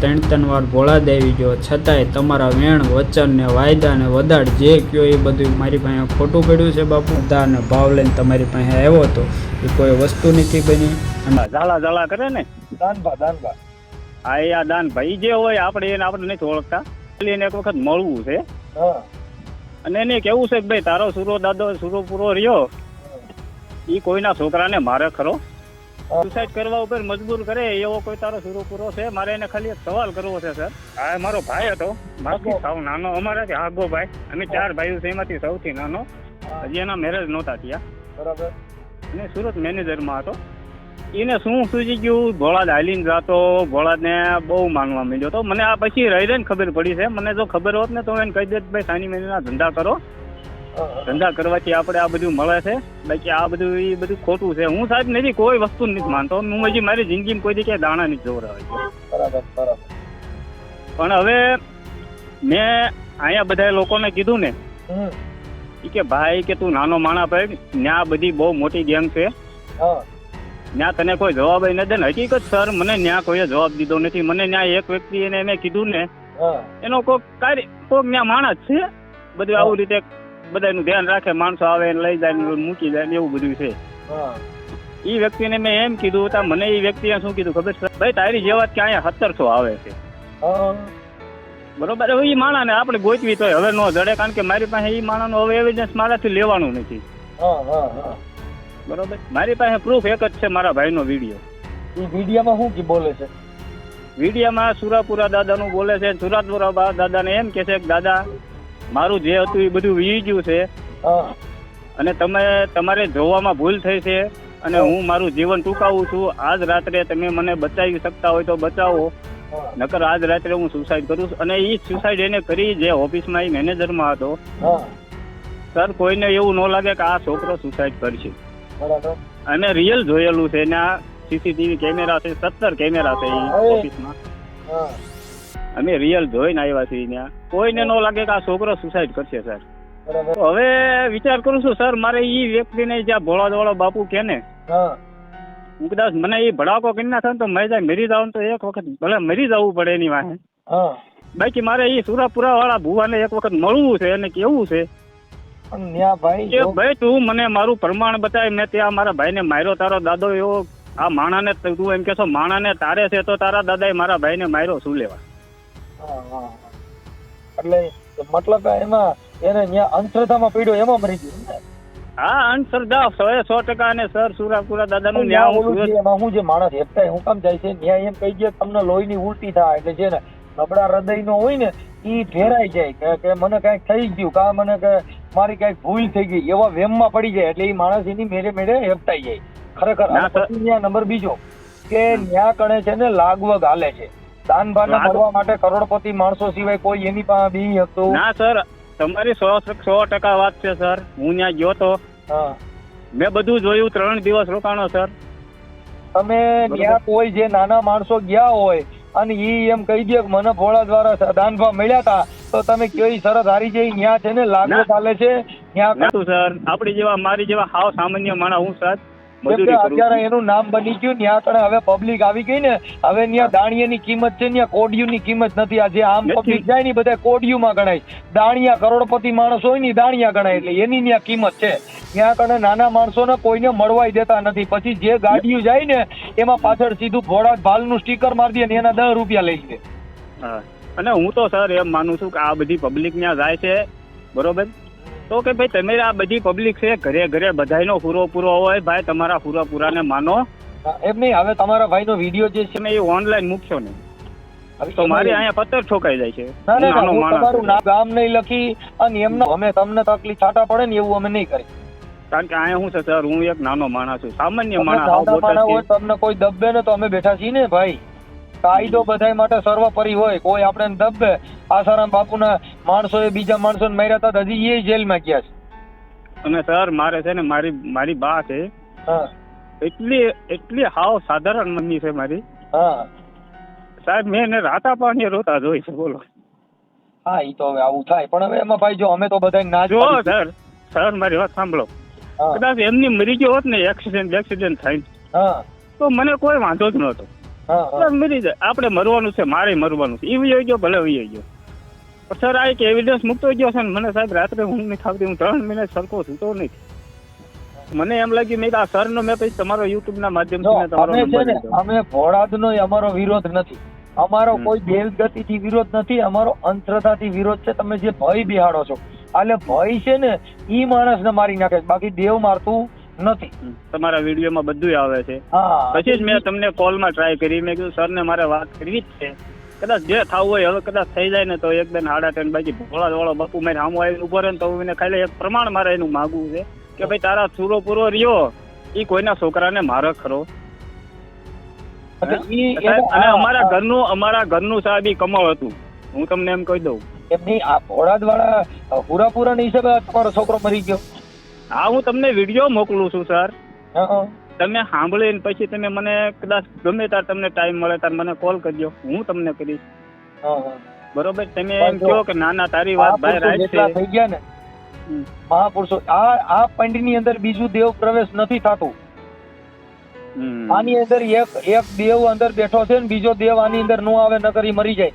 ત્રણ ત્રણ વાર ભોળા દેવી ગયો છતાંય તમારા વેણ વચન ને વાયદા ને વદાડ જે કયો એ બધું મારી પાસે ખોટું પડ્યું છે બાપુ? દાને ભાવ લઈને તમારી પાસે આવ્યો હતો એ કોઈ વસ્તુ નથી બની. અને ઝાલા ઝાલા કરે ને? દાનભા દાનભા. હા એ આ દાન ભાઈ જે હોય આપણે એને આપણે નથી ઓળખતા. એટલે એને એક વખત મળવું છે. અને એને કેવું છે કે ભાઈ તારો સુરો દાદો સુરો પૂરો રહ્યો. એ કોઈના છોકરાને મારે ખરો. સુસાઇડ કરવા ઉપર મજબૂર કરે એવો કોઈ તારો સુરો પૂરો છે? મારે એને ખાલી એક સવાલ કરવો છે સર. આ મારો ભાઈ હતો. બાકી સાવ નાનો. અમારાથી આગો ભાઈ. અમે ચાર ભાઈઓ છે એમાંથી સૌથી નાનો. હજી એના મેરેજ નહોતા થયા. બરાબર. અને સુરત મેનેજરમાં હતો. એને શું સૂચી ગયું? ભોળાદ હાલીને જાતો. ભોળાદને બહુ માનવા મળ્યો તો મને આ પછી રહી રહીને ખબર પડી છે. મને જો ખબર હોત ને તો એને કહી દેત ભાઈ સાની મહિનાના ધંધા કરો. ધંધા કરવાથી આપણે આ બધું મળે છે. બાકી આ બધું એ બધું ખોટું છે. હું સાહેબ નથી કોઈ વસ્તુ નથી માનતો. હું હજી મારી જિંદગીમાં કોઈ જગ્યાએ દાણા નથી બરાબર પણ હવે મેં અહીંયા બધા લોકોને કીધું ને કે ભાઈ કે તું નાનો માણા ભાઈ ત્યાં બધી બહુ મોટી ગેંગ છે. ત્યાં તને કોઈ જવાબ ન દે ને. હકીકત સર મને ત્યાં કોઈએ જવાબ દીધો નથી. મને ત્યાં એક વ્યક્તિ એને મેં કીધું ને એનો કોક કાર્ય કોક ત્યાં માણસ છે? બધું આવું રીતે બધાનું ધ્યાન રાખે માણસો આવે ને લઈ જાય ને મૂકી જાય ને એવું બધું છે. એ વ્યક્તિને મેં એમ કીધું હતા મને એ વ્યક્તિએ શું કીધું ખબર છે? ભાઈ તારી જેવા કે અહીંયા સત્તરસો આવે છે. બરોબર? હવે એ માણાને આપણે ગોતવી તો હવે ન જડે કારણ કે મારી પાસે એ માણાનું હવે એવિડન્સ મારાથી લેવાનું નથી. બરોબર? મારી પાસે પ્રૂફ એક જ છે મારા ભાઈનો વીડિયો એ વિડીયોમાં શું કી બોલે છે? વિડીયોમાં સુરાપુરા દાદાનું બોલે છે સુરાપુરા બા- દાદાને એમ કે છે કે દાદા મારું જે હતું એ બધું વી ગયું છે. અને તમે તમારે જોવામાં ભૂલ થઈ છે અને હું મારું જીવન ટૂંકાવું છું. આજ રાત્રે તમે મને બચાવી શકતા હોય તો બચાવો. નકર આજ રાત્રે હું સુસાઇડ કરું છું. અને એ સુસાઇડ એને કરી જે ઓફિસમાં એ મેનેજરમાં હતો. સર કોઈને એવું ન લાગે કે આ છોકરો સુસાઇડ કરશે. અને રિયલ જોયેલું છે એના સીસીટીવી કેમેરા છે સત્તર કેમેરા છે એ ઓફિસમાં અમે રિયલ જોઈને આવ્યા છીએ ત્યાં. કોઈને ન લાગે કે આ છોકરો સુસાઇડ કરશે સર તો હવે વિચાર કરું છું સર મારે એ વ્યક્તિને જ્યાં ભોળા વાળો બાપુ કે ને હા. કદાચ મને એ ભડાકો કરી નાખે ને તો મેં જાય મરી જાવ તો એક વખત ભલે મરી જવું પડે એની વાહે. બાકી મારે એ સુરાપુરા વાળા ભુવાને એક વખત મળવું છે અને કેવું છે? ભાઈ કે તું મને મારું પ્રમાણ બતાય મેં ત્યાં મારા ભાઈને માર્યો તારો દાદો એવો આ માણાને તું એમ કેશો માણાને તારે છે તો તારા દાદાએ મારા ભાઈને માર્યો શું લેવા? હા હા. એટલે મતલબ એમાં એને ત્યાં અંધશ્રદ્ધામાં પીડ્યો એમાં મરી ગયું ને? હા અંધશ્રદ્ધા સો સો ટકા અને સર સુરાપુરા દાદા નું ન્યાય હું જે માણસ હેપતાય હું કામ જાય છે ન્યાય એમ કહી દે તમને લોહીની ઉલટી થાય એટલે છે ને નબળા હૃદયનો હોય ને એ ફેરાઈ જાય કે મને કાંઈક થઈ ગયું કા મને કે મારી કંઈક ભૂલ થઈ ગઈ એવા વેમમાં પડી જાય એટલે એ માણસ એની મેળે મેળે હેપતાઈ જાય. ખરેખર ના, નંબર બીજો કે ન્યા કણે છે ને લાગવગ હાલે છે. દાનભાને મળવા માટે કરોડપતિ માણસો સિવાય કોઈ એની પાસે બી હતું. ના સર. તમારી સો સો ટકા વાત છે સર. હું ત્યાં ગયો તો. મેં બધું જોયું ત્રણ દિવસ રોકાણો સર. તમે. ત્યાં કોઈ જે નાના માણસો ગયા હોય અને ઈ એમ કહી દે કે મને ભોળા દ્વારા દાનભા મળ્યા હતા તો તમે કેવી શરત હારી જઈ ન્યા છે ને લાગુ ચાલે છે ન્યા સર. આપણી જેવા મારી જેવા હાવ સામાન્ય માણસ હું સર. અત્યારે એનું નામ બની ગયું ત્યાં કણે હવે પબ્લિક આવી ગઈ ને હવે ન્યા દાણિયાની કિંમત છે ન્યા કોડિયુંની કિંમત નથી. આ જે આમ પબ્લિક જાય ને બધા કોડિયુંમાં ગણાય. દાણિયા કરોડપતિ માણસ હોય ને દાણિયા ગણાય એટલે એની ત્યાં કિંમત છે. ત્યાં કણે નાના માણસોને કોઈને મળવાય દેતા નથી. પછી જે ગાડીઓ જાય ને એમાં પાછળ સીધું ભોળા ભાલનું સ્ટીકર મારી દે ને એના દસ રૂપિયા લઈ લે. અને હું તો સર એમ માનું છું કે આ બધી પબ્લિક ત્યાં જાય છે બરોબર? તો કે ભાઈ તમે આ બધી પબ્લિક છે ઘરે ઘરે બધાયનો પૂરો પૂરો હોય ભાઈ તમારા પૂરા પૂરાને માનો. એમ નહીં હવે તમારા ભાઈનો વીડિયો જે છે તમે એ ઓનલાઈન મૂકશો ને. તો મારે અહીંયા પથ્થર ઠોકાઈ જાય છે. ના ના ના, તમારું નામ નહીં લખી અને એમનો અમે તમને તકલીફ છાટા પડે ને એવું અમે નહીં કરી કારણ કે અહીંયા હું છે સર હું એક નાનો માણસ છું. સામાન્ય માણસ તમને કોઈ દબે ને તો અમે બેઠા છીએ ને ભાઈ. કાયદો બધાય માટે સર્વોપરી હોય. કોઈ આપણે દબે. આસારામ બાપુના માણસોએ બીજા માણસોને માર્યા હતા તો હજી એ જેલમાં ગયા છે. અને સર મારે છે ને મારી મારી બા છે. એટલી એટલી હાવ સાધારણ મનની છે મારી. હા. સાહેબ મેં એને રાતા પાણી રોતા જોઈ છે બોલો. હા એ તો હવે આવું થાય. પણ હવે એમાં ભાઈ જો અમે તો બધા ના જો સર સર મારી વાત સાંભળો. કદાચ એમની મરી ગયો હોત ને એક્સિડન્ટ એક્સિડન્ટ થાય. તો મને કોઈ વાંધો જ નહોતો. મરી જાય. આપણે મરવાનું છે મારે મરવાનું છે. એ વયો ગયો ભલે વયો ગયો. સર આ એક એવિડન્સ મૂકતો ગયો છે ને મને સાહેબ રાત્રે હું નહીં થાવતી હું ત્રણ મહિના સરખો સૂતો નહીં. મને એમ લાગ્યું મેં આ સરનો મેં પછી તમારો યુટ્યુબના માધ્યમથી મેં તમારો નંબર અમે ભોળાદનો અમારો વિરોધ નથી. અમારો. કોઈ દેવગતિથી વિરોધ નથી અમારો અંધશ્રદ્ધાથી વિરોધ છે. તમે જે ભય બિહાડો છો એટલે ભય છે ને ઈ માણસને મારી નાખે બાકી દેવ મારતું નથી. તમારા તમારા વિડીયોમાં બધું આવે છે. પછી જ મેં તમને કોલમાં ટ્રાય કરી. મેં કીધું સરને મારે વાત કરવી જ છે. કદાચ જે થવું હોય હવે કદાચ થઈ જાય ને તો એકદમ હાડા ત્રણ બાકી ભોળા ધોળો બાપુ મારે આમ આવીને ઊભો રહે ને તો હું એને ખાલી એક પ્રમાણ મારે એનું માગવું છે કે ભાઈ તારા સુરો પૂરો રહ્યો એ કોઈના છોકરાને મારે ખરો. અને અમારા ઘરનું અમારા ઘરનું સાહેબ ઈ કમળ હતું. હું તમને એમ કહી દઉં. એમની આ ઓળાદ વાળા હુરાપુરાના હિસાબે આ તમારો છોકરો મરી ગયો? હા હું તમને વીડિયો મોકલું છું સર. હા. તમે સાંભળીને પછી તમે મને કદાચ ગમે ત્યારે તમને ટાઈમ મળે ત્યારે મને કોલ કરજો. હું તમને કરીશ. બરોબર? તમે એમ કહો કે ના ના તારી વાત ભાઈ રાઈટ છે. થઈ ગયા ને મહાપુરુષો આ આ પંડની અંદર બીજું દેવ પ્રવેશ નથી થતું. આની અંદર એક એક દેવ અંદર બેઠો છે ને બીજો દેવ આની અંદર નો આવે નકર મરી જાય.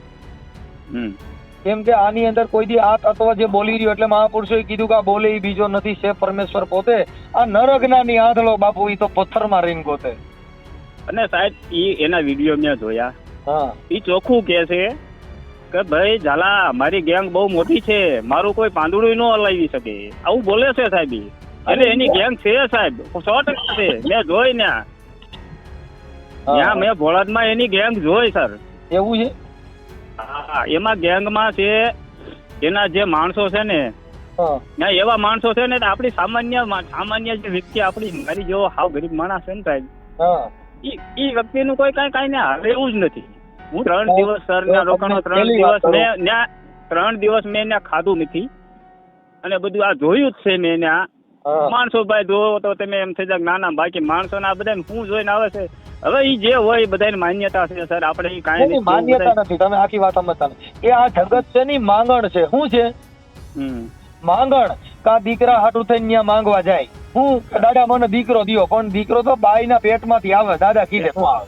કેમ કે આની અંદર કોઈ દી આ તત્વ જે બોલી રહ્યું એટલે મહાપુરુષોએ કીધું કે આ બોલે એ બીજો નથી છે પરમેશ્વર પોતે. આ નરજ્ઞાની આંધળો બાપુ એ તો પથ્થરમાં રીંગ ગોતે. અને સાહેબ એ એના વીડિયો મેં જોયા. હા. એ ચોખ્ખું કે છે કે ભાઈ ઝાલા મારી ગેંગ બહુ મોટી છે. મારું કોઈ પાંદડું ન હલાવી શકે. આવું બોલે છે સાહેબ. એટલે એની ગેંગ છે સાહેબ. સો ટકા છે. મેં જોઈ ને ત્યાં મેં ભોળાદમાં એની ગેંગ જોઈ સર. એવું છે? હા એમાં ગેંગમાં છે એના જે માણસો છે ને ના એવા માણસો છે ને આપણી સામાન્ય સામાન્ય જે વ્યક્તિ આપણી મારી જેવો હાવ ગરીબ માણસ છે ને સાહેબ હા. ઈ ઈ વ્યક્તિનું કોઈ કઈ કઈ ને હાલે એવું જ નથી. હું ત્રણ દિવસ સર ના રોકાણો ત્રણ દિવસ મેં ત્રણ દિવસ મેં ત્યાં ખાધું નથી. અને બધું આ જોયું જ છે મેં હા. માણસો ભાઈ જોવો તો તમે એમ થઈ જાય ના ના બાકી માણસો ના બધા શું જોઈને આવે છે? હવે એ જે હોય બધાની માન્યતા છે સર. આપણે કાંઈ માન્યતા નથી. તમે આખી વાત સમજતા એ આ જગત છે ની માંગણ છે. શું છે. માંગણ કા દીકરા હાટું થઈને ત્યાં માંગવા જાય. હું દાદા મને દીકરો દિયો. પણ દીકરો તો બાઈના પેટમાંથી આવે. દાદા કીધે શું આવે?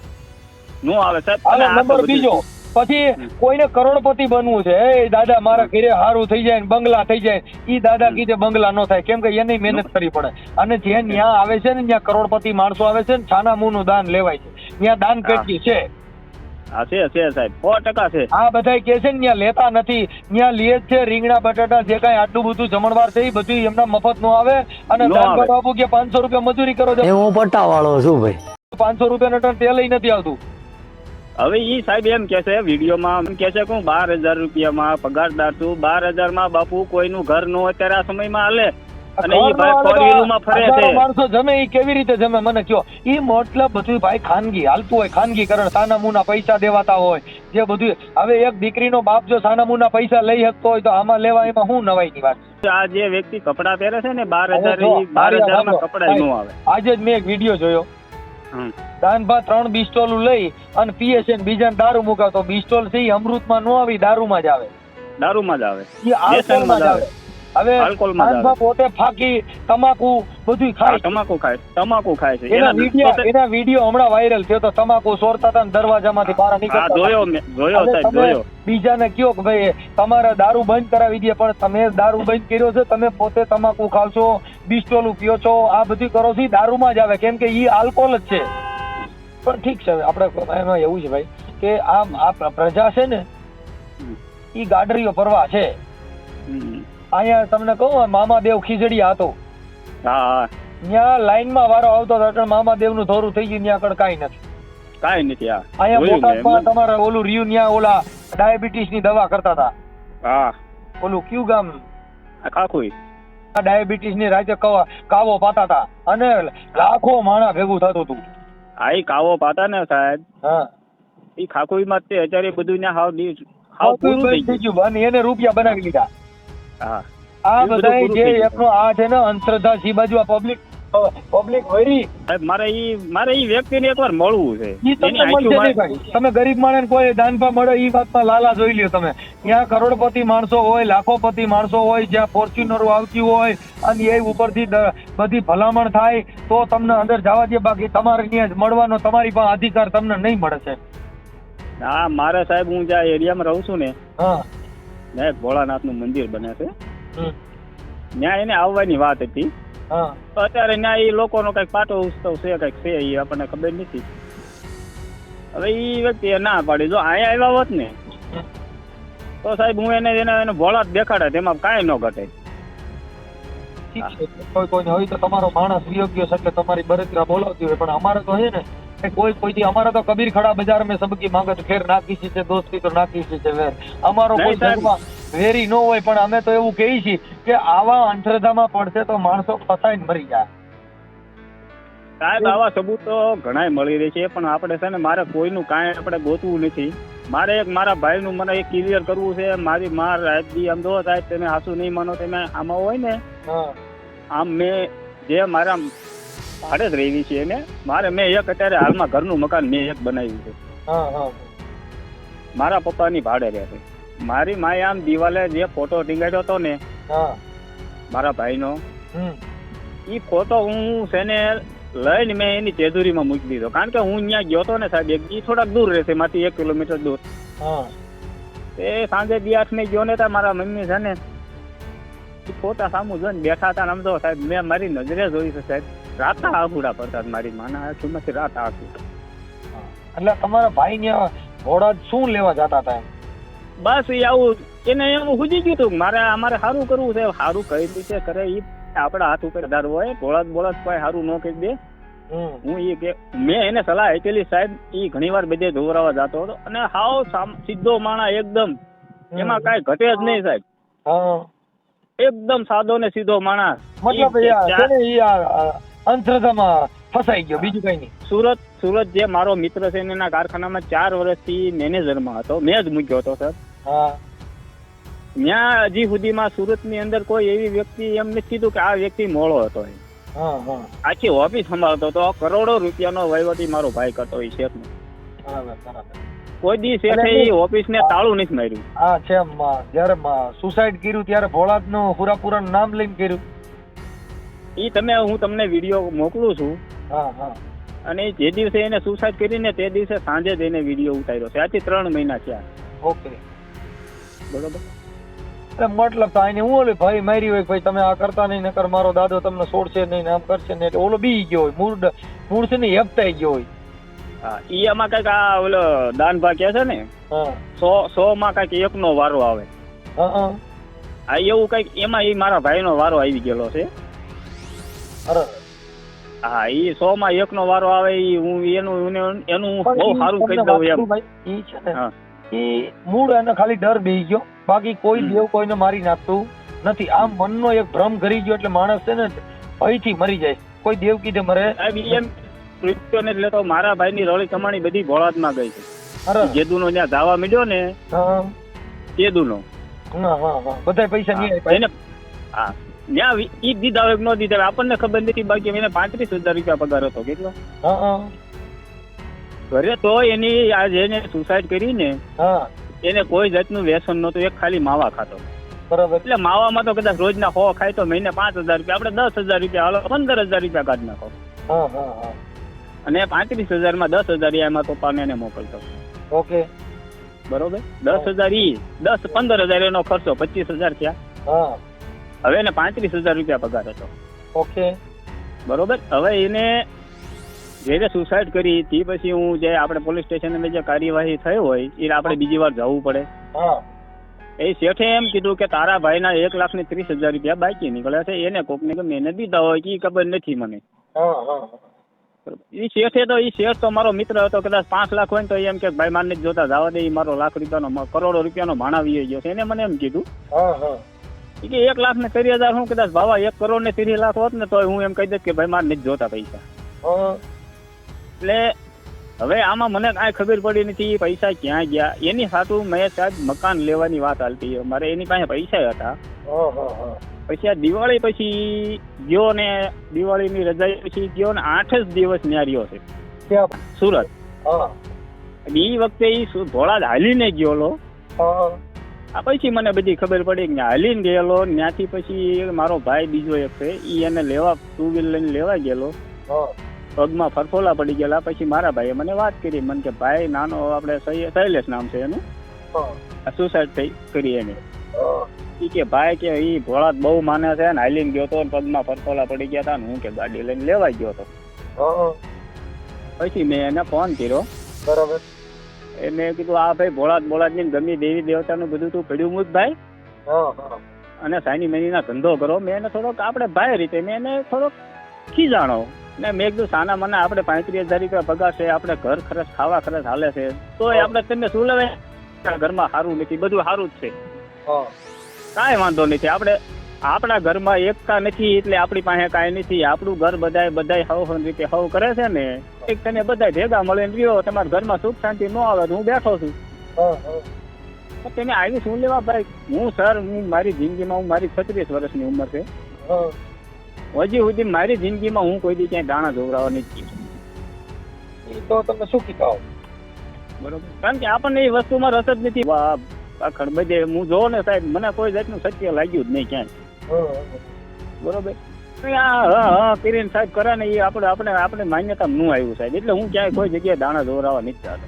નું આવે સર. નંબર બીજો. પછી કોઈને કરોડપતિ બનવું છે. એ દાદા મારા ઘરે હારું થઈ જાય ને બંગલા થઈ જાય. એ દાદા કીધે બંગલા નો થાય. કેમ કે એની મહેનત કરવી પડે. અને જે ન્યા આવે છે ને ત્યાં કરોડપતિ માણસો આવે છે ને છાના મુનું દાન લેવાય છે. ત્યાં દાન પેટી છે. હા છે છે સાહેબ. સો ટકા છે. આ બધા કે છે ને ત્યાં લેતા નથી. ત્યાં લે છે રીંગણા બટાટા જે કાંઈ આટલું બધું જમણવાર છે એ બધું એમના મફત નો આવે. અને નો બાપુ કે પાંચસો રૂપિયા મજૂરી કરો છો. હું પટ્ટાવાળો છું ભાઈ. પાંચસો રૂપિયા ટન તેલ નથી આવતું. હવે ઈ સાહેબ એમ કે છે વિડીયોમાં એમ કે છે કે હું બાર હજાર રૂપિયામાં પગારદાર છું બાર હજારમાં બાપુ કોઈનું ઘર નો અત્યારે આ સમયમાં હાલે. અને ઈ ભાઈ ફોર વ્હીલમાં ફરે છે. માણસો જમે ઈ કેવી રીતે જમે? મને કયો. ઈ મતલબ બધું ભાઈ ખાનગી હાલતું હોય ખાનગીકરણ. સાના મુના પૈસા દેવાતા હોય. જે બધું હવે એક દીકરીનો બાપ જો સાના મુના પૈસા લઈ શકતો હોય તો આમાં લેવા એમાં હું નવાઈની વાત? આ જે વ્યક્તિ કપડા પહેરે છે ને બાર હજાર બાર કપડા નો આવે. આજે જ મેં એક વીડિયો જોયો. દાનભા ત્રણ બિસ્ટોલ લઈ અને પીએ છે બીજાને દારૂ મુકાવતો. બિસ્ટોલ છે અમૃતમાં નો આવી દારૂમાં જ આવે. દારૂમાં જ આવે. ઈ આલ્કોહોલમાં જ આવે. હવે. દાનભા પોતે ફાકી તમાકુ બધું ખાય. તમાકુ ખાય તમાકુ ખાય છે. એના વીડિયો એના વીડિયો હમણાં વાયરલ થયો તો તમાકુ સોરતા હતા દરવાજામાંથી બહાર નીકળતા જોયો મેં જોયો સાહેબ જોયો. બીજાને કયો કે ભાઈ તમારે દારૂ બંધ કરાવી દે પણ તમે દારૂ બંધ કર્યો છે તમે પોતે તમાકુ છો બિસ્ટોલું પીઓ છો આ બધું કરો છો દારૂમાં જ આવે. કેમ કે એ આલ્કોહોલ જ છે. પણ ઠીક છે આપણે એમાં એવું છે ભાઈ કે આમ આ પ્રજા છે ને એ ગાડરીઓ ફરવા છે. અહીંયા તમને કહું મામાદેવ ખીજડી હતો. ત્યાં લાઈનમાં વારો આવતો હતો એટલે નું ધોરું થઈ ગયું ત્યાં આગળ કઈ નથી. કાઈ નથી અહીંયા બોટાદમાં. તમારે ઓલું રિયુ ત્યાં ઓલા ડાયાબિટીસની દવા કરતા હતા. હા. ઓલું કયું ગામ? ખાખુઈ. આ ડાયાબિટીસની રાતે કવા- કાવો પાતા હતા અને લાખો માણા ભેગું થતું હતું. હા એ કાવો પાતા ને સાહેબ. હા. એ ખાખુઈ માં તે અત્યારે બધું ને હાવ હાવ પૂરું થઈ ગયું. અને એને રૂપિયા બનાવી લીધા હા. આ બધા જે એકનો આ છે ને અંધશ્રદ્ધા સી બાજુ આ પબ્લિક પબ્લિક વરી મારે ઈ મારે ઈ વ્યક્તિને એકવાર મળવું છે. ઈ તમને મળશે નહીં ભાઈ. તમે ગરીબ માણસ કોઈ દાનપા મળે ઈ વાતમાં લાલા જોઈ લ્યો તમે. ત્યાં કરોડપતિ માણસો હોય લાખોપતિ માણસો હોય જ્યાં ફોર્ચ્યુનરો આવતી હોય અને એ ઉપરથી બધી ભલામણ થાય તો તમને અંદર જવા દે. બાકી તમારે ત્યાં જ મળવાનો તમારી પાસે અધિકાર તમને નહીં મળે છે હા મારે સાહેબ હું જ્યાં એરિયામાં રહું છું ને હા. ભોળાનાથનું મંદિર બને છે. ત્યાં એને આવવાની વાત હતી. તો અત્યારે ના એ લોકોનો કંઈક પાટો ઉત્સવ છે કંઈક છે એ આપણને ખબર નથી. હવે એ વ્યક્તિ ના પાડી. જો અહીંયા આવ્યા હોત ને તો સાહેબ હું એને એને એને ભોળા દેખાડે તેમાં કાંઈ ન ઘટે. કોઈ કોઈને હોય તો તમારો માણસ વિયોગ્ય છે એટલે તમારી બરતરા બોલાવતી હોય પણ અમારે તો છે ને કોઈ કોઈ થી અમારે તો કબીર ખડા બજાર મેં સબકી માંગત ખેર નાખી છે દોસ્તી તો નાખી છે વેર. અમારો કોઈ. ધર્મ વેરી ન હોય પણ અમે તો એવું કહીએ છીએ કે આવા અંધશ્રદ્ધામાં પડશે તો માણસો ફસાઈને મરી જાય. સાહેબ આવા સબૂત તો ઘણાય મળી રહે છે પણ આપણે છે ને મારે કોઈનું કાંઈ આપણે ગોતવું નથી. મારે એક મારા ભાઈનું મને એક ક્લિયર કરવું છે મારી માર રાજી આમ જો સાહેબ તમે હાસુ નહીં માનો તમે આમાં હોય ને આમ મેં જે મારા ભાડે જ રહેવી છે એને મારે મેં એક અત્યારે હાલમાં ઘરનું મકાન મેં એક બનાવ્યું છે. મારા પપ્પાની ભાડે રહે છે. મારી માએ આમ દિવાલે જે ફોટો ટીંગાડ્યો હતો ને હા. મારા ભાઈનો હમ. એ ફોટો હું છે ને લઈને મેં એની તેજુરીમાં મૂકી દીધો. કારણ કે હું અહીંયા ગયો હતો ને સાહેબ એક ઈ થોડાક દૂર રહેશે માંથી એક કિલોમીટર દૂર. હા. એ સાંજે દી આઠ ને ગયો ને ત્યાં મારા મમ્મી છે ને ઈ ફોટા સામું જોઈને બેઠા હતા ને આમ તો સાહેબ મેં મારી નજરે જોઈ છે સાહેબ. રાતના આંખુડા પડતા હતા મારી માના આંખીમાંથી રાત આંખું એટલે તમારા ભાઈ ને ઘોડા શું લેવા જતા હતા એમ? બસ એ આવું એને એવું સુજી ગયું હતું મારે અમારે સારું કરવું છે સારું કઈ રીતે કરે એ આપણા હાથ ઉપર ધાર હોય બોળાદ બોળાદ કોઈ સારું ન કહી દે. હું એ કે મેં એને સલાહ આપેલી સાહેબ એ ઘણી વાર બધે ધોવરાવા જતો હતો. અને હાવ સીધો માણા એકદમ. એમાં કઈ ઘટે જ નહીં સાહેબ. એકદમ સાદો ને સીધો માણસ. મતલબ અંધશ્રદ્ધામાં ફસાઈ ગયો બીજું કઈ નહીં. સુરત સુરત જે મારો મિત્ર છે એના કારખાનામાં ચાર વર્ષથી મેનેજરમાં હતો. મેં જ મૂક્યો હતો સર. ત્યાં હજી સુધીમાં સુરતની અંદર કોઈ એવી વ્યક્તિ એમ નથી કીધું કે આ વ્યક્તિ મોળો હતો આખી ઓફિસ સંભાળતો હતો. કરોડો રૂપિયાનો વહીવટી મારો ભાઈ કરતો એ બરાબર કોઈ દી શેઠે એ ઓફિસને તાળું નથી માર્યું. હા છે જયારે સુસાઇડ કર્યું ત્યારે ભોળાદનું હુરાપુરા નામ લઈને કર્યું. એ તમે હું તમને વીડિયો મોકલું છું. હા હા. અને જે દિવસે એને સુસાઇડ કરીને તે દિવસે સાંજે જ એને વીડિયો ઉતાર્યો છે. આથી ત્રણ મહિના થયા. ઓકે. બરોબર? એટલે મતલબ તો આને હું ઓલી ભાઈ મારી હોય ભાઈ તમે આ કરતા નહીં નકર મારો દાદો તમને છોડશે નહીં આમ કરશે નહીં. એટલે ઓલો બી ગયો હોય મૂળ મૂળ છે ને હેપતાઈ ગયો હોય. હા ઈ આમાં કંઈક આ ઓલો દાન ભાગ કે છે ને સો સો માં કંઈક એકનો વારો આવે. હા હા. આ એવું કંઈક એમાં એ મારા ભાઈનો વારો આવી ગયેલો છે. અરે. હા એ સો માં એક નો વારો આવે એ હું એનું એનું બહુ સારું કહી દઉં એમ. એ છે ને એ મૂળ એને ખાલી ડર બેહી ગયો. બાકી કોઈ દેવ કોઈને મારી નાખતું નથી. આમ મનનો એક ભ્રમ કરી ગયો એટલે માણસ છે ને ભયથી મરી જાય. કોઈ દેવ કીધે મરે. એમ મૃત્યુ ને એટલે તો મારા ભાઈની રળી કમાણી બધી ભોળાદમાં ગઈ છે. જેદુ જેદુનો ત્યાં ધાવા મળ્યો ને તેદુનો. બધા પૈસા નહીં એને હા. ત્યાં ઈ દીધા હોય ન દીધા આપણને ખબર નથી બાકી એને પાંત્રીસ હજાર રૂપિયા પગાર હતો. કેટલો? ઘરે તો એની આ જેને સુસાઇડ કરીને એને કોઈ જાતનું વ્યસન નહોતું એક ખાલી માવા ખાતો બરાબર. એટલે માવામાં તો કદાચ રોજના હો ખાય તો મહિને પાંચ હજાર રૂપિયા આપણે દસ હજાર રૂપિયા હાલો પંદર હજાર રૂપિયા કાઢી નાખો. અને પાંત્રીસ હજારમાં દસ હજાર એમાં પપ્પાને એને મોકલતો. ઓકે. બરોબર? દસ હજાર ઈ દસ પંદર હજાર એનો ખર્ચો પચીસ હજાર થયા. હવે એને પાંત્રીસ હજાર રૂપિયા પગાર હતો. ઓકે. બરોબર? હવે એને જ્યારે સુસાઇડ કરી તે પછી હું જે આપણે પોલીસ સ્ટેશન જે કાર્યવાહી થઈ હોય એ આપણે બીજી વાર જવું પડે. એ શેઠે એમ કીધું કે તારા ભાઈના એક લાખ ને ત્રીસ હજાર રૂપિયા બાકી નીકળ્યા છે એને કોકને ગમે એને દીધા હોય કે ખબર નથી મને. એ શેઠે તો એ શેઠ તો મારો મિત્ર હતો કદાચ પાંચ લાખ હોય ને તો એમ કે ભાઈ મારને જોતા જવા દે એ મારો લાખ રૂપિયાનો કરોડો રૂપિયાનો ભાણા વી ગયો છે. એને મને એમ કીધું. કે એક લાખ ને ત્રીસ હજાર હું કદાચ ભાવા એક કરોડ ને ત્રીસ લાખ હોત ને તો હું એમ કહી દઉં કે ભાઈ મારે નથી જોતા પૈસા. એટલે હવે આમાં મને કાંઈ ખબર પડી નથી પૈસા ક્યાં ગયા. એની સાથે મેં સાહેબ મકાન લેવાની વાત હાલતી મારે એની પાસે પૈસા હતા. પછી આ દિવાળી પછી ગયો ને દિવાળીની રજા પછી ગયો ને આઠ જ દિવસ ન્યા રહ્યો છે. સુરત. એ વખતે એ ભોળા હાલીને ગયેલો. હા આ પછી મને બધી ખબર પડી કે હાલીને ગયેલો ત્યાંથી પછી મારો ભાઈ બીજો એક છે એ એને લેવા ટુ વ્હીલ લઈને લેવા ગયેલો. પગમાં ફરફોલા પડી ગયેલા પછી મારા ભાઈએ મને વાત કરી મને કે ભાઈ નાનો આપણે શૈલેષ નામ છે એનું. સુસાઇડ થઈ કરી એને. એ કે ભાઈ કે એ ભોળાત બહુ માને છે ને હાલીને ગયો તો પગમાં ફરફોલા પડી ગયા હતા ને હું કે ગાડી લઈને લેવા ગયો હતો પછી મેં એને ફોન કર્યો. બરાબર. એને કીધું આ ભાઈ ભોળાત ભોળાતની ગમી દેવી દેવતાનું બધું તું પડ્યું મૂક ભાઈ. અને સાની મહિના ધંધો કરો. મેં એને થોડોક આપણે ભાઈ રીતે મેં એને થોડોક ખીજાણો ને મેં કીધું સાના મને આપણે પાંત્રીસ હજાર રૂપિયા પગાર છે આપણે ઘર ખર્ચ ખાવા ખર્ચ હાલે છે. તોય આપણે તમે શું લેવે ઘરમાં સારું નથી બધું સારું જ છે. કાંઈ વાંધો નથી. આપણે આપણા ઘરમાં એકતા નથી એટલે આપણી પાસે કાંઈ નથી. આપણું ઘર બધાય બધાય હવ હવ રીતે હવ કરે છે ને. એક તમે બધા ભેગા મળીને રહ્યો તમારા ઘરમાં સુખ શાંતિ ન આવે હું બેઠો છું. તેને તમે આવી શું લેવા ભાઈ? હું સર હું મારી જિંદગીમાં હું મારી છત્રીસ વર્ષની ઉંમર છે. હજી સુધી મારી જિંદગીમાં હું કોઈ દી ક્યાંય દાણા જોવરાવા નથી. તો તમે શું કીધા બરોબર. કારણ કે આપણને એ વસ્તુમાં રસ જ નથી. વાહ, આ ખડબજે હું જોઉં ને સાહેબ મને કોઈ જાતનું સત્ય લાગ્યું જ નહીં ક્યાંય. બરોબર. કરીને સાહેબ કરે ને એ આપણે આપણે આપણે માન્યતા નું આવ્યું સાહેબ. એટલે હું ક્યાંય કોઈ જગ્યાએ દાણા દોરાવા નથી ચાહતો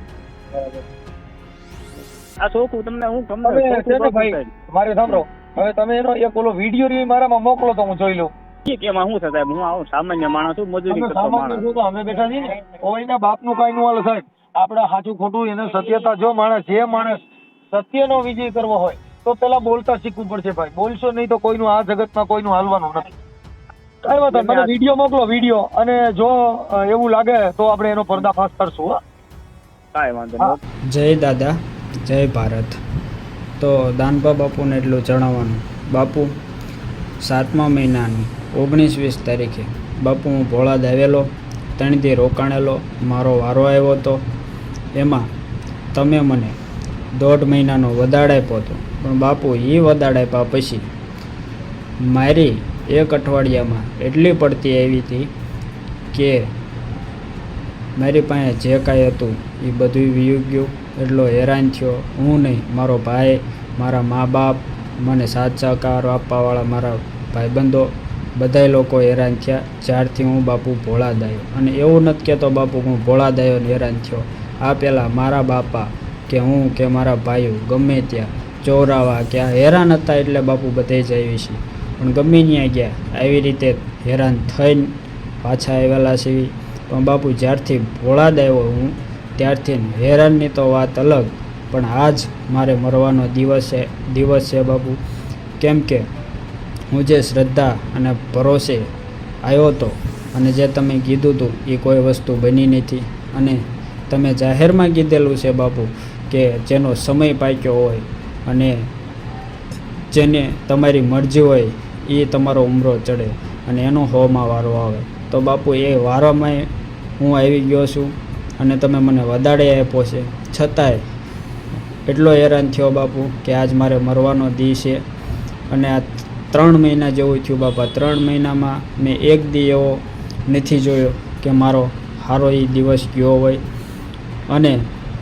આ ચોખ્ખું તમને હું તમને. મારે સાંભળો. હવે તમે એનો એક ઓલો વીડિયો રી મારામાં મોકલો તો હું જોઈ લઉં. ઠીક શું છે સાહેબ? હું આવું સામાન્ય માણસ છું મજૂરી કરતો માણસ. અમે બેઠા છીએ ને. કોઈના બાપનું કાંઈ નું હાલ સાહેબ. આપણે સાચું ખોટું એને સત્યતા જો માણસ જે માણસ સત્યનો વિજય કરવો હોય તો પેલા બોલતા શીખવું પડશે ભાઈ. બોલશો નહીં તો કોઈનું આ જગતમાં કોઈનું હાલવાનું નથી. કાંઈ વાંધો મને વીડિયો મોકલો વીડિયો અને જો એવું લાગે તો આપણે એનો પર્દાફાશ કરશું હા. કાંઈ વાંધો નહીં. જય દાદા જય ભારત. તો દાનભા બાપુને એટલું જણાવવાનું. બાપુ સાતમા મહિનાની ઓગણીસ વીસ તારીખે બાપુ હું ભોળા દાવેલો ત્રણ દી રોકાણેલો મારો વારો આવ્યો હતો. એમાં તમે મને દોઢ મહિનાનો વધાડ આપ્યો હતો. પણ બાપુ એ વધાડ આપ્યા પછી મારી એક અઠવાડિયામાં એટલી પડતી આવી હતી કે મારી પાસે જે કાંઈ હતું એ બધું વીયું ગયું. એટલો હેરાન થયો. હું નહીં, મારો ભાઈ, મારા મા બાપ મને સાથ સહકાર આપવાવાળા મારા ભાઈબંધો, બધાય લોકો હેરાન થયા. જ્યારથી હું બાપુ ભોળાદાયો. અને એવું નથી કહેતો બાપુ, હું ભોળાદાયો ને હેરાન થયો. આ પહેલાં મારા બાપા કે હું કે મારા ભાઈઓ ગમે ત્યાં ચોરાવા, કે હેરાન હતા એટલે બાપુ બધે જ આવી છે. પણ ગમે ત્યાં ગયા આવી રીતે હેરાન થઈને પાછા આવેલા છે. પણ બાપુ જ્યારથી ભોળાદ આવ્યો હું, ત્યારથી હેરાનની તો વાત અલગ. પણ આજ મારે મરવાનો દિવસ છે દિવસ છે બાપુ. કેમ કે હું જે શ્રદ્ધા અને ભરોસે આવ્યો હતો અને જે તમે કીધું હતું એ કોઈ વસ્તુ બની નથી. અને તમે જાહેરમાં કીધેલું છે બાપુ કે જેનો સમય પાક્યો હોય અને જેને તમારી મરજી હોય એ તમારો ઉમરો ચડે અને એનો હોમાં વારો આવે. તો બાપુ, એ વારામાં હું આવી ગયો છું અને તમે મને વધારે આપ્યો છે. છતાંય એટલો હેરાન થયો બાપુ કે આજ મારે મરવાનો દી છે અને આ ત્રણ મહિના જેવું થયું બાપા. ત્રણ મહિનામાં મેં એક દી એવો નથી જોયો કે મારો સારો એ દિવસ ગયો હોય. અને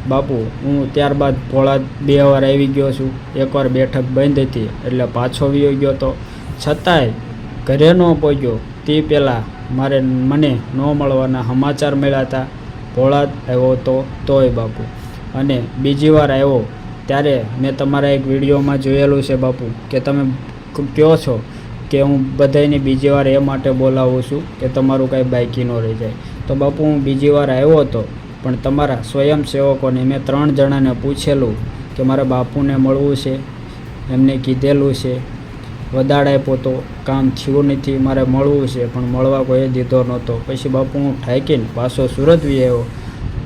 બાપુ, હું ત્યારબાદ ભોળા બે વાર આવી ગયો છું. એકવાર બેઠક બંધ હતી એટલે પાછો વિયો ગયો તો છતાંય ઘરે ન પહોંચ્યો. તે પહેલાં મારે મને ન મળવાના સમાચાર મળ્યા હતા. ભોળાદ આવ્યો તો, તોય બાપુ. અને બીજી વાર આવ્યો ત્યારે મેં તમારા એક વિડીયોમાં જોયેલું છે બાપુ, કે તમે કહો છો, કે હું બધાને બીજી વાર એ માટે બોલાવું છું, કે તમારું કાંઈ બાઇકી ન રહી જાય. તો બાપુ, હું બીજી વાર આવ્યો હતો, પણ તમારા સ્વયંસેવકોને મેં ત્રણ જણાને પૂછેલું કે મારા બાપુને મળવું છે, એમને કીધેલું છે. આપ્યો તો કામ થયું નથી, મારે મળવું છે, પણ મળવા કોઈ દીધો નહોતો. પછી બાપુ હું ઠાકીને પાછો સુરત આવ્યો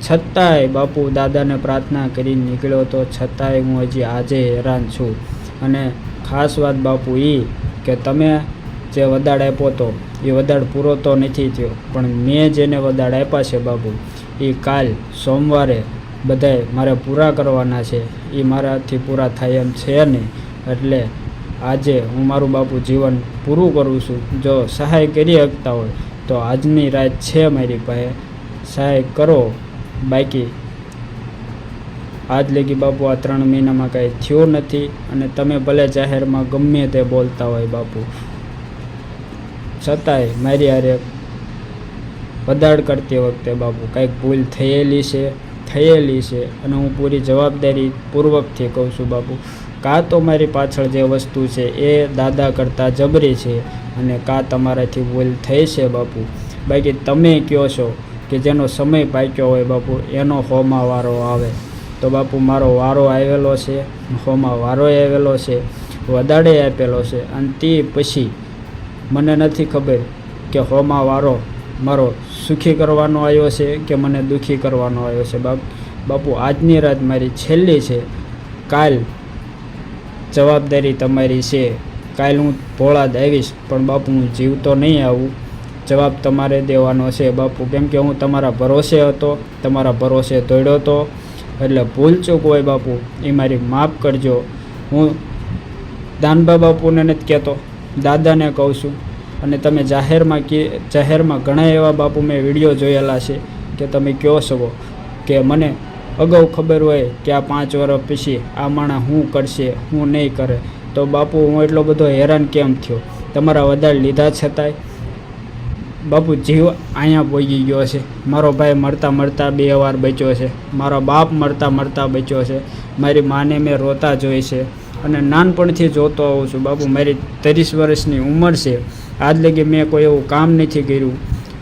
છતાંય બાપુ દાદાને પ્રાર્થના કરી નીકળ્યો તો છતાંય હું હજી આજે હેરાન છું. અને ખાસ વાત બાપુ એ કે તમે જે વદાડ આપ્યો તો એ વદાડ પૂરો તો નથી થયો, પણ મેં જેને વદાડ આપ્યા છે બાપુ એ કાલ સોમવારે બધાય મારે પૂરા કરવાના છે. એ મારાથી પૂરા થાય એમ છે નહીં. એટલે આજે હું મારું બાપુ જીવન પૂરું કરું છું. જો સહાય કરી શકતા હોય, તો આજની રાત છે મારી પાસે. સહાય કરો, બાકી આજ લગી બાપુ આ ત્રણ મહિનામાં કાંઈ થયું નથી અને તમે ભલે જાહેરમાં ગમે તે બોલતા હોય બાપુ. છતાંય મારી હારે વધાડ કરતી વખતે બાપુ કંઈક ભૂલ થયેલી છે થયેલી છે અને હું પૂરી જવાબદારી પૂર્વકથી કહું છું બાપુ. કાં તો મારી પાછળ જે વસ્તુ છે એ દાદા કરતાં જબરી છે અને કાં તમારાથી ભૂલ થઈ છે બાપુ. બાકી તમે કહો છો કે જેનો સમય પાક્યો હોય બાપુ, એનો હોમાં વારો આવે. તો બાપુ, મારો વારો આવેલો છે, હોમાં વારો આવેલો છે, વધારે આપેલો છે. અને તે પછી મને નથી ખબર કે હોમાં વારો મારો સુખી કરવાનો આવ્યો છે કે મને દુઃખી કરવાનો આવ્યો છે. બાપ, બાપુ, આજની રાત મારી છેલ્લી છે. કાલ જવાબદારી તમારી છે. કાલ હું ભોળાદ આવીશ, પણ બાપુ હું જીવતો નહીં આવું. જવાબ તમારે દેવાનો છે, બાપુ. કેમ કે હું તમારા ભરોસે હતો, તમારા ભરોસે દોડ્યો હતો. એટલે ભૂલ ચૂક હોય બાપુ, એ મારી માફ કરજો. હું દાનબા બાપુને નથી કહેતો, દાદાને કહું છું. અને તમે જાહેરમાં કે, જાહેરમાં ઘણા એવા બાપુ મેં વીડિયો જોયેલા છે, કે તમે કહો છો કે મને અગાઉ ખબર હોય કે આ પાંચ વર્ષ પછી આ માણસ શું કરશે શું નહીં કરે, તો બાપુ હું એટલો બધો હેરાન કેમ થયો? તમારા વધારે લીધા છતાંય? બાપુ જીવ અહીંયા ભોગી ગયો છે. મારો ભાઈ મરતા મરતા બે વાર બચ્યો છે. મારો બાપ મરતા મરતા બચ્યો છે. મારી માને મેં રોતા જોઈ છે. અને નાનપણથી જોતો આવું છું. બાપુ મારી ત્રીસ વર્ષની ઉંમર છે. આજ લગી મેં કોઈ એવું કામ નથી કર્યું.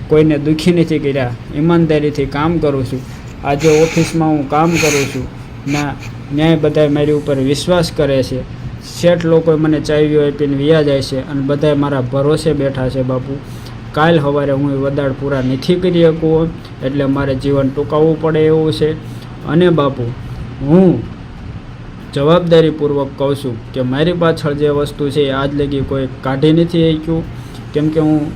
કોઈને દુઃખી નથી કર્યા. ઈમાનદારીથી કામ કરું છું. આજે ઓફિસમાં હું કામ કરું છું. ના, ન્યાય બધાય મારી ઉપર વિશ્વાસ કરે છે. શેઠ લોકોએ મને ચાવીઓ આપીને વ્યા જાય છે અને બધાય મારા ભરોસે બેઠા છે બાપુ. કાલ સવારે હું એ વદાડ પૂરા નથી કરી શકું એટલે મારે જીવન ટૂંકાવવું પડે એવું છે. અને બાપુ, હું જવાબદારીપૂર્વક કહું છું કે મારી પાછળ જે વસ્તુ છે એ આજ લગી કોઈ કાઢી નથી શક્યું કેમ કે હું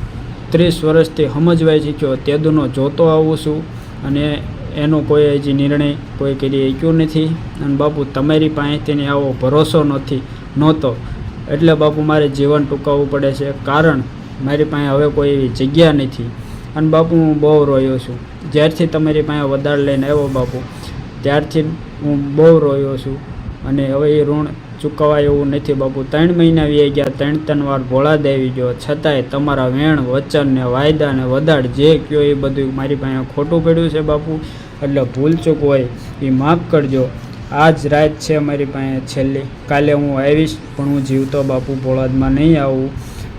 ત્રીસ વર્ષથી સમજવાઈ શીખ્યો, તેદુનો જોતો આવું છું. અને એનો કોઈ હજી નિર્ણય કોઈ કરી શક્યું નથી. અને બાપુ, તમારી પાસે તેને આવો ભરોસો નથી, નહોતો. એટલે બાપુ, મારે જીવન ટૂંકાવવું પડે છે. કારણ, મારી પાસે હવે કોઈ એવી જગ્યા નથી. અને બાપુ, હું બહુ રોયો છું. જ્યારથી તમારી પાસે વધારે લઈને આવ્યો બાપુ, ત્યારથી હું બહુ રોયો છું. અને હવે એ ઋણ ચૂકવાય એવું નથી બાપુ. ત્રણ મહિના વી ગયા, ત્રણ ત્રણ વાર ભોળાદ આવી ગયો. છતાંય તમારા વેણ, વચન ને વાયદા ને વદાડ જે કયો એ બધું મારી પાસે ખોટું પડ્યું છે બાપુ. એટલે ભૂલ ચૂક હોય એ માફ કરજો. આજ રાત છે મારી પાસે છેલ્લી. કાલે હું આવીશ, પણ હું જીવતો બાપુ ભોળાદમાં નહીં આવું.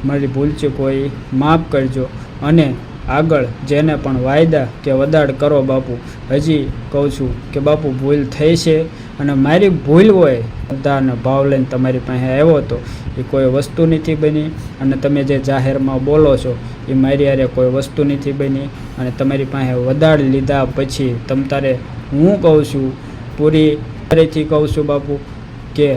મારી ભૂલ ચૂક હોય માફ કરજો. અને આગળ જેને પણ વાયદા કે વદાડ કરો બાપુ, હજી કહું છું કે બાપુ, ભૂલ થઈ છે અને મારી ભૂલ હોય, બધાને ભાવ લઈને તમારી પાસે આવ્યો હતો એ કોઈ વસ્તુ નથી બની અને તમે જે જાહેરમાં બોલો છો એ મારી હારે કોઈ વસ્તુ નથી બની અને તમારી પાસે વદાડ લીધા પછી તમ તારે હું કહું છું, પૂરી ફરીથી કહું છું બાપુ કે